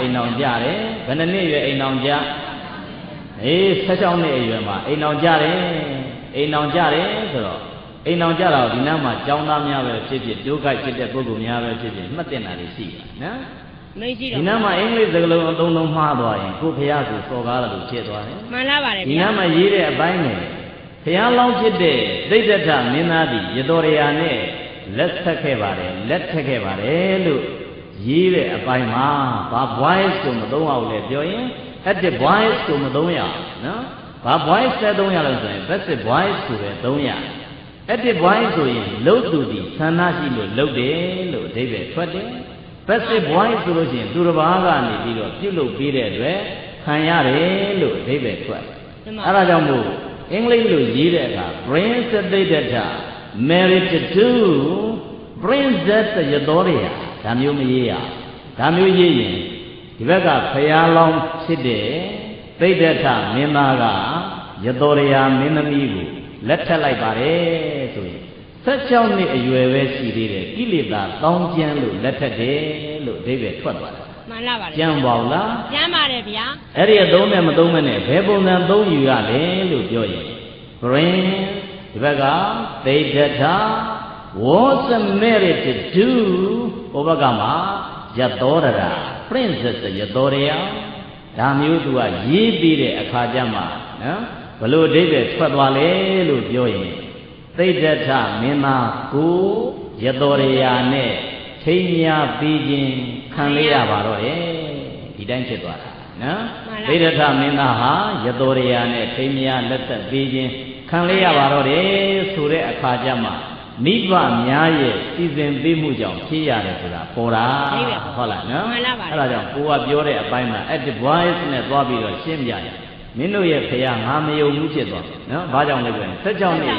အိမ်အောင်ကြတယ်ဘယ်နှစ်နှစ်ရွယ်အိမ်အောင်ကြအေး16နှစ်အရွယ်မှာအိမ်အောင်ကြတယ်အိမ်အောင်ကြတယ်ဆိုတော့အိမ်အောင်ကြတော့ဒီနားမှာကျောင်းသားများပဲဖြစ်ဖြစ်ဒုက္ခဖြစ်တဲ့ပုဂ္ဂိုလ်များပဲဖြစ်ဖြစ်မှတ်တင်တာတွေရှိတယ်နော်မရှိဒီတော့နားမှာအင်္ဂလိပ်စကားလုံးအသုံးလုံးမှားသွားရင်ကိုယ်ဖះကိုစော်ကားတယ်လို့ဖြစ်သွားတယ်မှန်လားပါတယ်ဒီဗျာနားမှာရေးတဲ့အပိုင်းနဲ့ဘုရားလောင်းဖြစ်တဲ့သိဒ္ဓထမင်းသားသည်ရတော်ရယာနဲ့လက်ဆက်ခဲ့ပါတယ်လက်ထက်ခဲ့ပါတယ်လို့ ရေးတဲ့အပိုင်းမှာဘာ voice ကိုမသုံးအောင်လဲပြောရင် active voice ကိုမသုံးရအောင်နော်ဘာ voice နဲ့သုံးရလို့ဆိုရင် passive voice ကိုပဲသုံးရ active voice ဆိုရင်လှုပ်သူသည်ဆန္ဒရှိလို့လှုပ်တယ်လို့အဓိပ္ပာယ်ထွက်တယ် passive voice ဆိုလို့ရှိရင်သူတစ်ပါးကနေပြီးတော့ပြုလုပ်ပေးတဲ့အတွက်ခံရတယ်လို့အဓိပ္ပာယ်ထွက်တယ်ဒီမှာအဲ့ဒါကြောင့်မို့အင်္ဂလိပ်လိုရေးတဲ့အခါ prince သိဒ္ဓထ married to princess ရတော်ရ ဒါမျိုးမရေးရဒါမျိုးရေးရင်ဒီဘက်ကဖရာလောင်းဖြစ်တဲ့သိဒ္ဓထမင်းသားကရတော်ရမင်းသမီးကိုလက်ထပ်လိုက်ပါတယ်ဆိုရင်16နှစ်အရွယ်ပဲရှိသေးတယ်ကိလေသာတောင်းကျမ်းလို့လက်ထပ်တယ်လို့အဓိပ္ပာယ်ထွက်သွားတယ်မှန်လားပါတယ်ကျမ်းပါဘူးလားကျမ်းပါတယ်ဗျာအဲ့ဒီအသုံးနဲ့မသုံးမနဲ့ဘယ်ပုံစံသုံးယူရလဲလို့ပြောရင် brain ဒီဘက်ကသေတ္ထ was married to ဟိုဘက်ကမှာယသောရရာ princess ယသောရယာဒါမျိုးသူကရေးပြီးတဲ့အခါကျမှနော်ဘလို့အဓိပ္ပာယ်ထွက်သွားလဲလို့ပြောရင်သေတ္ထမင်းသားကိုယသောရယာနဲ့ထိမ်းမြပြီးခြင်းခံရရပါတော့တယ်ဒီတိုင်းဖြစ်သွားတာနော်သေတ္ထမင်းသားဟာယသောရယာနဲ့ထိမ်းမြလက်သက်ပြီးခြင်းခံရရပါတော့တယ်ဆိုတဲ့အခါကျမှ မိဘများရဲ့စီစဉ်ပေးမှုကြောင့်ဖြစ်ရတယ်ဆိုတာပေါ်တာဟုတ်လားနော်အဲ့ဒါကြောင့်ကိုကပြောတဲ့အပိုင်းမှာ advice နဲ့သွားပြီးတော့ရှင်းပြတယ်မင်းတို့ရဲ့ဖះငါမယုံဘူးဖြစ်သွားတယ်နော်ဘာကြောင့်လဲဆိုရင်16နှစ်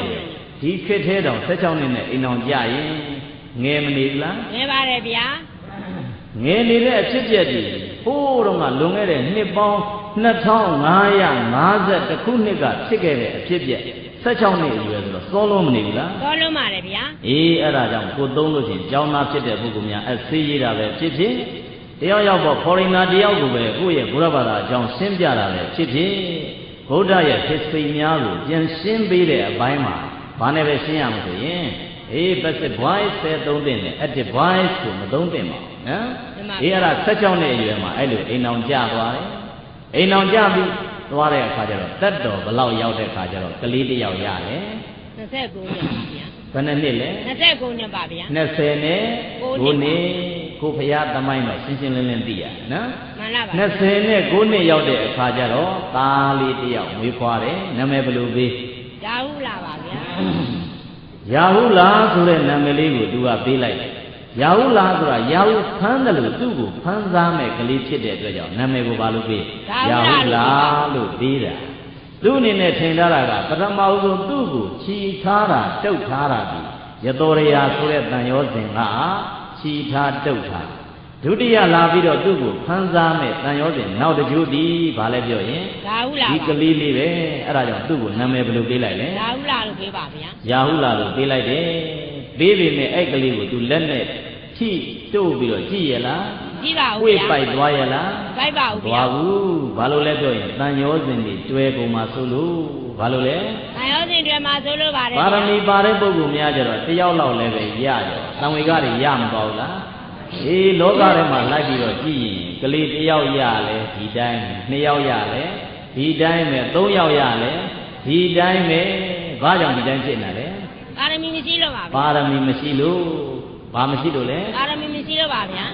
ဒီခေတ်ထဲတောင်16နှစ်နဲ့အိမ်အောင်ကြရင်ငယ်မနေဘူးလားငယ်ပါတယ်ဗျာငယ်နေတဲ့အဖြစ်အပျက်တွေဟိုးတော့ကလွန်ခဲ့တဲ့နှစ်ပေါင်း2550ခုနှစ်ကဖြစ်ခဲ့တဲ့အဖြစ်အပျက် 16နှစ်အရွယ်ဆိုတော့စောလုံးမနေဘူးလားတော်လုံးပါတယ်ဗျာအေးအဲ့ဒါကြောင့်ကိုသုံးလို့ချင်းကျောင်းသားဖြစ်တဲ့ပုဂ္ဂိုလ်များအဆေးရတာပဲဖြစ်ဖြစ်တယောက်ယောက်ပေါ့ foreigner တယောက်ကိုပဲကိုယ့်ရဲ့ဘုရားဘာသာအကြောင်းရှင်းပြတာပဲဖြစ်ဖြစ်ဗုဒ္ဓရဲ့ history များကိုပြန်ရှင်းပေးတဲ့အပိုင်းမှာဘာနဲ့ပဲရှင်းရမှာဆိုရင်အေး passive voice ပဲသုံးတဲ့နဲ့ active voice ကိုမသုံးသင့်ပါဘူးနော်အေးအဲ့ဒါ16နှစ်အရွယ်မှာအဲ့လိုအိမ်အောင်ကြသွားတယ်အိမ်အောင်ကြပြီး သွားတဲ့အခါကျတော့တက်တော်ဘလောက်ရောက်တဲ့အခါကျတော့ကလေးတစ်ယောက်ရတယ်29နှစ်ပါဗျာဘယ်နှစ်နှစ်လဲ29နှစ်ပါဗျာ20နဲ့ကိုး9နှစ်နှစ်ကိုဖရာသမိုင်းတော့ရှင်းရှင်းလင်းလင်းသိရနော်မှန်လားပါ20နဲ့9နှစ်ရောက်တဲ့အခါကျတော့သားလေးတစ်ယောက်မွေးဖွားတယ်နာမည်ဘယ်လိုပေးဒါဟုတ်လားပါဗျာယာဟုလာဆိုတဲ့နာမည်လေးကိုသူကပေးလိုက်တယ် ယာဟုလာဆိုတာယာဟုဖမ်းတယ်လို့သူ့ကိုဖမ်းစားမဲ့ကလေးဖြစ်တဲ့အတွက်ကြောင့်နာမည်ကိုဘာလို့ပေးယာဟုလာလို့ပေးတာသူ့အနေနဲ့ထင်ထားတာကပထမဦးဆုံးသူ့ကိုခြီထားတာတုတ်ထားတာဒီယတော်ရယာဆိုတဲ့တန်ရောစဉ်ကခြီထားတုတ်ထား ဒုတိယလာပြီးတော့သူ့ကိုဖမ်းစားမဲ့တန်ရောစဉ်နောက်တစ်ကြိုးဒီဘာလဲပြောရင်ဒါဟုတ်လားဒီပါကလေးလေးပဲအဲ့ဒါကြောင့်သူ့ကိုနာမည်ဘယ်လိုပေးလိုက်လဲဒါဟုတ်လားလို့ပြောပါဗျာယာဟုလာလို့ပေးလိုက်တယ်ပေးပေမဲ့အဲ့ကလေးကို तू လက်နဲ့ထိတို့ပြီးတော့ကြည့်ရလားကြည့်ပါဦးဝိဗျာပိုက်သွားရလားပိုက်ပါဦးဗျာသွားဘူးဘာလို့လဲပြောရင်တန်ရောစဉ်တွေတွဲကုန်မှာဆိုလို့ဘာလို့လဲ။နိုင်ရောစဉ်တွေမှာဆိုလို့ပါတယ်ပါရမီပါတဲ့ပုဂ္ဂိုလ်များကြတော့တယောက်လောက်လည်းပဲရရောတံဝေကတွေရမသွားဘူးလား အေးလောကထဲမှာလိုက်ပြီးတော့ကြည့်ရင်ကလေးတစ်ယောက်ရလဲဒီတိုင်းနှစ်ယောက်ရလဲဒီတိုင်းပဲသုံးယောက်ရလဲဒီတိုင်းပဲဘာကြောင့်ဒီတိုင်းဖြစ်နေလဲ။ပါရမီမရှိလို့ပါဗျာပါရမီမရှိလို့ဘာမရှိလို့လဲ။ပါရမီမရှိလို့ပါဗျာ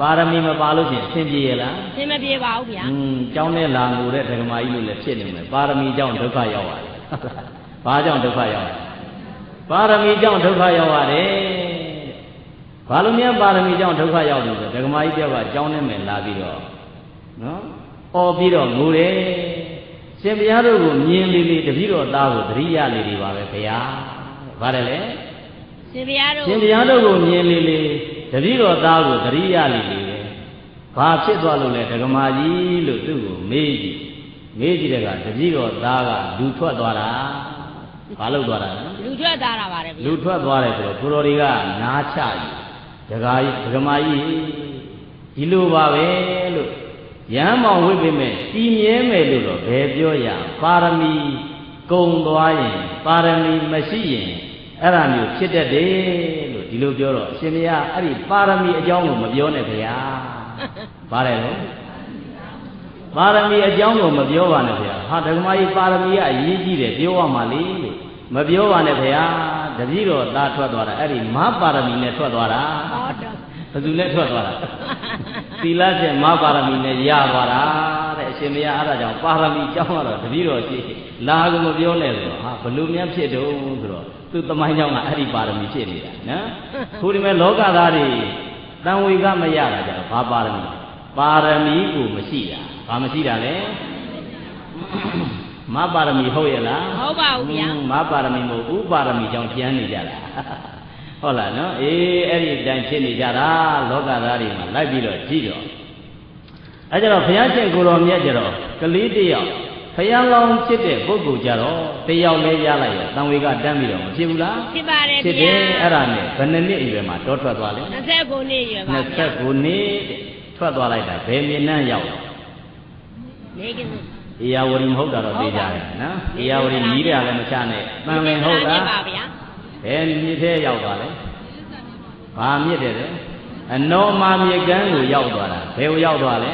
ပါရမီမပါလို့ချင်းအဆင်ပြေရလား။သင်မပြေပါဘူးဗျာอืมကျောင်းနဲ့လာငိုတဲ့ဓမ္မကြီးလို့လည်းဖြစ်နေမယ်ပါရမီကြောင့်ဒုက္ခရောက်ရတယ်ဘာကြောင့်ဒုက္ခရောက်လဲပါရမီကြောင့်ဒုက္ခရောက်ရတယ် ဘာလို့များပါရမီကြောင့်ဒုက္ခရောက်တယ်ဆိုဓမ္မကြီးတယောက်ကကျောင်းထဲမှာလာပြီးတော့နော်អော်ပြီးတော့ငိုတယ်ရှင်ဘုရားတို့ကိုမြင်လေလေတပည့်တော်သားကိုသတိရလေလေပါပဲဘုရားဗါတယ်လေ။ရှင်ဘုရားတို့ရှင်ဘုရားတို့ကိုမြင်လေလေတပည့်တော်သားကိုသတိရလေလေပဲဘာဖြစ်သွားလို့လဲဒကမာကြီးလို့သူ့ကိုမေးကြည့်မေးကြည့်တဲ့ကတပည့်တော်သားကလူထွက်သွားတာဘာလို့သွားတာလဲလူထွက်သားတာပါတယ်ဗျာလူထွက်သွားတယ်ဆိုတော့ကိုတော်တွေကနားချယူ ဒကာကြီးဒကမာကြီးဒီလိုပါပဲလို့ရဟန်းမောင်ဝိပေမဲ့တည်မြဲမယ်လို့တော့ဘယ်ပြောရပါရမီကုံသွားရင်ပါရမီမရှိရင်အဲ့ဒါမျိုးဖြစ်တတ်တယ်လို့ဒီလိုပြောတော့အရှင်မရအဲ့ဒီပါရမီအကြောင်းကိုမပြောနဲ့ခင်ဗျာပါတယ်လို့ပါရမီအကြောင်းကိုမပြောပါနဲ့ခင်ဗျာဟာဒကမကြီးပါရမီကအရေးကြီးတယ်ပြောရမှာလေလို့မပြောပါနဲ့ခင်ဗျာ တပည့်တော်သားထွက်သွားတာအဲ့ဒီမပါရမီနဲ့ထွက်သွားတာဟောတော့ဘယ်သူနဲ့ထွက်သွားတာသီလချက်မပါရမီနဲ့ရသွားတာတဲ့အရှင်မရအဲ့ဒါကြောင့်ပါရမီကြောင်းတော့တပည့်တော်ရှိလာကမပြောနဲ့ဆိုတော့ဟာဘလို့များဖြစ်တုံးဆိုတော့သူသမိုင်းကြောင်းကအဲ့ဒီပါရမီဖြစ်နေတာနော်ခုဒီမဲ့လောကသားတွေတန်ဝေကမရတာကြတော့ဘာပါရမီပါရမီကိုမရှိတာဘာမရှိတာလဲ မပါရမီဟုတ်ရဲ့လားမဟုတ်ပါဘူးဗျာဟွန်းမပါရမီမဟုတ်ဘူးပါရမီကြောင့်ကျမ်းနေကြတာဟုတ်လားနော်အေးအဲ့ဒီအတိုင်းဖြစ်နေကြတာလောကသားတွေမှာလိုက်ပြီးတော့ကြည့်တော့အဲကြတော့ဘုရားရှင်ကိုယ်တော်မြတ်ကြတော့ကလေးတစ်ယောက်ဘုရားလောင်းဖြစ်တဲ့ပုဂ္ဂိုလ်ကြတော့တစ်ယောက်လေးရလိုက်ရောတန်ဝေကတန်းပြီးတော့မဖြစ်ဘူးလားဖြစ်ပါတယ်ဖြစ်တဗျာယ်အဲ့ဒါနဲ့ဘယ်နှစ်နှစ်အရွယ်မှာတောထွက်သွားလဲ29နှစ်ရွယ်ပါဗျာ29နှစ်တဲ့ထွက်သွားလိုက်တာဘယ်မြင်နှံ့ရောက်လဲနေကင်း ဧရာဝတီမဟုတ်တာတော့သိကြတယ်နော်ဧရာဝတီမြည်တယ်လည်းမချနဲ့တန်လင်ဟုတ်လားပါဗျာဘယ်မြစ်ထဲရောက်သွားလဲဘာမြစ်တယ်လဲအနောမမြစ်ကမ်းကိုရောက်သွားတာဘယ်ကိုရောက်သွားလဲ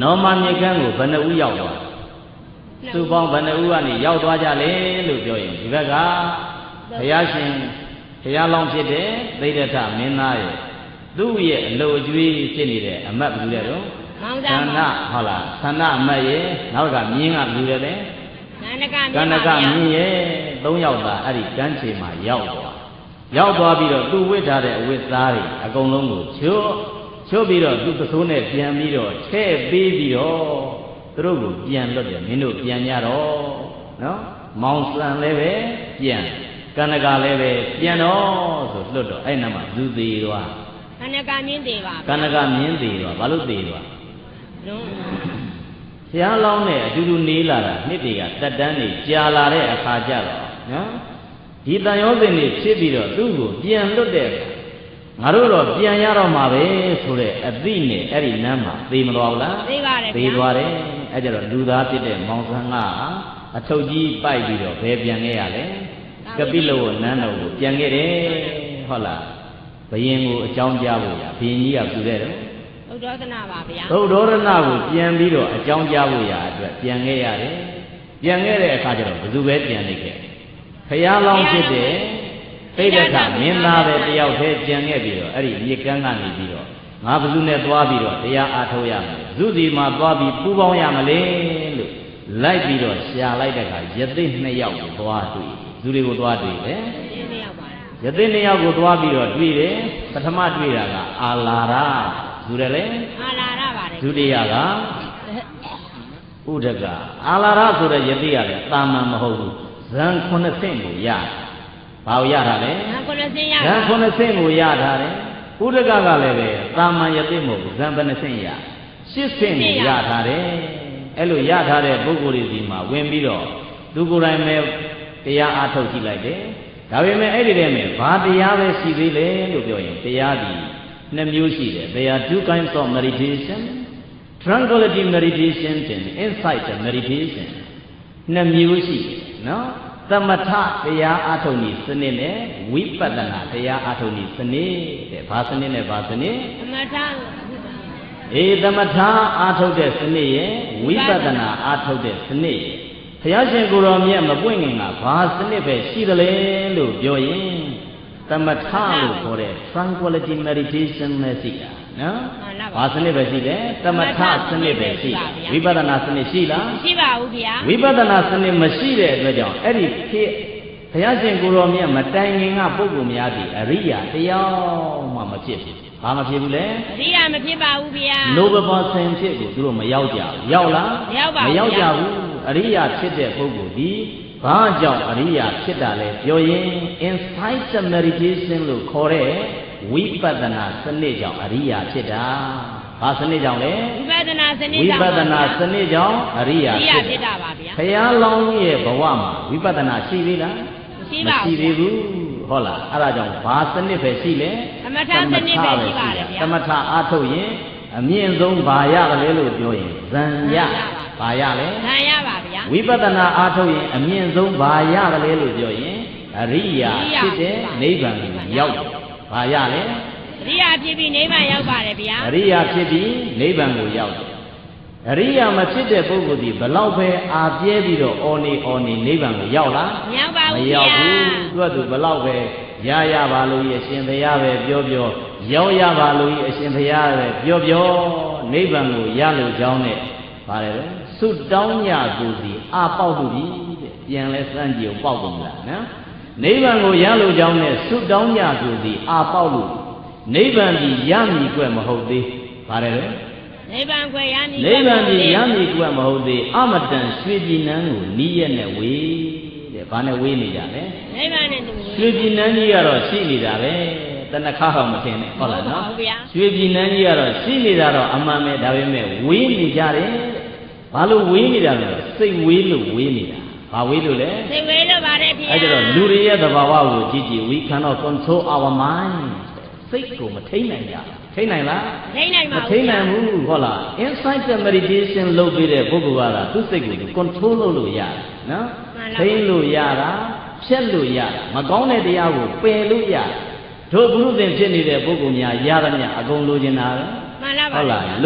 နောမမြစ်ကမ်းကိုဘယ်နှဦးရောက်သွားသူပေါင်းဘယ်နှဦးကနေရောက်သွားကြလဲလို့ပြောရင်ဒီဘက်ကဘုရားရှင်ဘုရားလောင်းဖြစ်တဲ့သိဒ္ဓထမင်းသားရဲ့သူ့ရဲ့အလိုအကျွေးဖြစ်နေတဲ့အမတ်ဘူးတဲ့တော့ မောင်သသားန္မောနဟုတ်လားသန္နအမတ်ရဲ့နောက်ကမြင်းကဘူးတဲ့လေနန္ဒကကန္နကမြင်းရဲ့၃ယောက်သာအဲ့ဒီကမ်းခြေမှာရောက်သွားရောက်သွားပြီးတော့သူဝစ်ထားတဲ့အဝတ်သားတွေအကုန်လုံးကိုချွတ်ချွတ်ပြီးတော့သူပစိုးနဲ့ပြန်ပြီးတော့ထဲ့ပေးပြီးတော့သူတို့ကိုပြန်လွတ်တယ်မင်းတို့ပြန်ကြတော့နော်မောင်စံလည်းပဲပြန်ကန္နကလည်းပဲပြန်တော့ဆိုလွတ်တော့အဲ့နမှာသူသေးသွားနန္ဒကမြင့်သေးပါကန္နကမြင်းသေးသွားဘာလို့သေးသွားလုံး ဘုရားလောင်းနဲ့အတူတူနေလာတာနှစ်တွေကတက်တန်းနေကြာလာတဲ့အခါကျတော့နော်ဒီတန်ရောစင်နေဖြစ်ပြီးတော့သူ့ကိုပြန်လွတ်တဲ့အခါငါတို့တော့ပြန်ရတော့မှာပဲဆိုတဲ့အသည့်နဲ့အဲ့ဒီနမ်းမှာသေမသွားဘူးလားသေးပါတယ်သေသွားတယ်အဲ့ကြတော့လူသားဖြစ်တဲ့မောင်ဆန်းကအထုပ်ကြီးပိုက်ပြီးတော့ဘယ်ပြန်ခဲ့ရလဲကပိလဝနန်းတော်ကိုပြန်ခဲ့တယ်ဟုတ်လားဘယင်ကိုအကြောင်းကြားဖို့ရဘယင်ကြီးကပြုတဲ့တော့ဘု ဒ္ဓသနာပါဗျာဘုဒ္ဓရဏကိုပြန်ပြီးတော့အကြောင်းကြားဖို့ရာအတွက်ပြန်ခဲ့ရတယ်။ပြန်ခဲ့တဲ့အခါကျတော့ဘယ်သူပဲပြန်နေခဲ့။ဖရာလောင်းဖြစ်တဲ့သိဒ္ဓကမင်းသားပဲတယောက်တည်းကြံခဲ့ပြီးတော့အဲ့ဒီမြေကမ်းကနေပြီးတော့ငါဘယ်သူနဲ့သွားပြီးတော့တရားအားထုတ်ရမလဲ။ဇုစီမှာသွားပြီးပူပေါင်းရမလဲလို့လိုက်ပြီးတော့ရှာလိုက်တဲ့အခါယသိနှစ်ယောက်ကိုသွားတွေ့။ဇုတွေကိုသွားတွေ့တယ်ရှင်းနေရောက်ပါတယ်။ယသိနှစ်ယောက်ကိုသွားပြီးတော့တွေ့တယ်။ပထမတွေ့တာကအာလာရ ဇုတယ်လေအာလာရပါတယ်ဒုတိယကဥဒကအာလာရဆိုတဲ့ယတိကလည်းတာမန်မဟုတ်ဘူးဇန်9ဆင့်ကိုရဘာကိုရတာလဲငါခုနစင်းရဇန်9ဆင့်ကိုရတာတယ်ဥဒကကလည်းပဲတာမန်ယတိမဟုတ်ဘူးဇန်ဘယ်နှဆင့်ရ10ဆင့်ကိုရထားတယ်အဲ့လိုရထားတဲ့ပုဂ္ဂိုလ်တွေဒီမှာဝင်ပြီးတော့သူကိုယ်တိုင်ပဲတရားအားထုတ်ကြည့်လိုက်တယ်ဒါပေမဲ့အဲ့ဒီတည်းမှာဘာတရားပဲရှိသေးလဲလို့ပြောရင်တရားဒီ နှစ်မျိုးရှိတယ် there are two kinds of meditation tranquility meditation and insight meditation နှစ်မျိုးရှိတယ်နော်သမထတရားအားထုတ်နည်းစနစ်နဲ့ဝိပဿနာတရားအားထုတ်နည်းစနစ်တဲ့ဘာစနစ်နဲ့ဘာစနစ်အမထအေးသမထအားထုတ်တဲ့စနစ်ရဲ့ဝိပဿနာအားထုတ်တဲ့စနစ်ရဲ့ဘုရားရှင်ကိုယ်တော်မြတ်မပွင့်ခင်ကဘာစနစ်ပဲရှိသလဲလို့ပြောရင် သမထလို့ခေါ်တဲ့ tranquility meditation နဲ့ရှိတာနော်ဘာစနစ်ပဲရှိတယ်သမထစနစ်ပဲရှိတယ်ဝိပဿနာစနစ်ရှိလားမရှိပါဘူးဗျာဝိပဿနာစနစ်မရှိတဲ့အတွက်ကြောင့်အဲ့ဒီဖြစ်ဘုရားရှင်ကိုယ်တော်မြတ်မတိုင်ခင်ကပုဂ္ဂိုလ်များဒီအရိယာတရားမှမဖြစ်ဘူး။ဘာမဖြစ်ဘူးလဲအရိယာမဖြစ်ပါဘူးဗျာ။ noble person ဖြစ်ကိုသူတို့မရောက်ကြဘူး။ရောက်လားမရောက်ပါဘူးမရောက်ကြဘူး။အရိယာဖြစ်တဲ့ပုဂ္ဂိုလ်ဒီ ဘာကြောင့်အရိယာဖြစ်တာလဲပြောရင် insight meditation လို့ခေါ်တဲ့ဝိပဿနာစနစ်ကြောင့်အရိယာဖြစ်တာ။ဘာစနစ်ကြောင့်လဲဝိပဿနာစနစ်ဝိကြောင့်ပဿနာစနစ်ကြောင့်အရိယာအရိယာဖြစ်ဖြစ်တာတာပါဗျာဘုရားလောင်းရဲ့ဘဝမှာဝိပဿနာရှိသေးလားမရှိပါဘူးသေးဘူးဟုတ်လားအဲ့ဒါကြောင့်ဘာစနစ်ပဲရှိလဲသမထစနစ်ပဲရှိပါတယ်ဗျာသမထအားထုတ်ရင်အမြင့်ဆုံးဘာရတယ်လို့ပြောရင်ဇံရဘာရလဲခံရပါဗျာ ဝိပဿနာအားထုတ်ရင်အမြင့်ဆုံးဘာရတယ်လို့ပြောရင်အရိယာဖြစ်တဲ့နိဗ္ဗာန်ကိုရောက်တယ်ဘာရလဲအရိယာဖြစ်ပြီးနိဗ္ဗာန်ရောက်ပါတယ်ဗျာအရိယာဖြစ်ပြီးနိဗ္ဗာန်ကိုရောက်တယ်အရိယာမဖြစ်တဲ့ပုဂ္ဂိုလ်ဒီဘလောက်ပဲအာပြဲပြီးတော့အော်နေအော်နေနိဗ္ဗာန်ကိုရောက်လားမရောက်ပါမဘူးရောက်ဗျာဘူးသူကသူဘလောက်ပဲရရပါလို့ရအရှင်ဘုရားပဲပြောပြောရောက်ရပါလို့ရအရှင်ဘုရားပဲပြောပြောနိဗ္ဗာန်ကိုရလို့ကြောင်းနဲ့ပါတယ်လေ ဆုတောင်းညကိုစီအာပေါက်လို့ဒီတဲ့ပြန်လဲစမ်းကြည့်အောင်ပေါက်ကုန်လားနော်နိဗ္ဗာန်ကိုရလို့ကြောင်းနဲ့ဆုတောင်းညကိုစီအာပေါက်လို့နိဗ္ဗာန်ကြီးရမည်ကွယ်မဟုတ်သေးပါတယ်လေနိဗ္ဗာန်ခွဲရမည်နိဗ္ဗာန်ကြီးရမည်ကွယ်မဟုတ်သေးအမတန်ရွှေပြည်နန်းကိုနီးရက်နဲ့ဝေးတဲ့ဘာနဲ့ဝေးနေကြလဲနိဗ္ဗာန်နဲ့တူရွှေပြည်နန်းကြီးကတော့ရှိနေတာပဲတဏခါဟောမထင်နဲ့ဟုတ်လားနော်ဟုတ်ဗျာရွှေပြည်နန်းကြီးကတော့ရှိနေတာတော့အမှန်ပဲဒါပေမဲ့ဝေးနေကြတယ် ဘာလို့ဝေးနေတာလဲစိတ်ဝေးလို့ဝေးနေတာဘာဝေးလို့လဲစိတ်ဝေးလို့ပါတယ်ဗျာအဲကြတော့လူတွေရဲ့သဘာဝကိုကြည့်ကြည့် we cannot control our mind စိတ်ကိုမထိန်နိုင်ကြဘူးထိန်နိုင်လားထိနိုင်မပါထိဘူးန်နိုင်ဘူးဟုတ်လား insight meditation လုပ်ပြီးတဲ့ပုဂ္ဂိုလ်ကသူ့စိတ်ကို control လုပ်လို့ရတယ်နော်ထိန်လို့ရတာဖြတ်လို့ရတာမကောင်းတဲ့တရားကိုပယ်လို့ရတယ်တို့ဘုရုသင်ဖြစ်နေတဲ့ပုဂ္ဂိုလ်များရသမျှအကုန်လိုချင်တာပဲမှန်လားပါဟုတ်ဗျာလား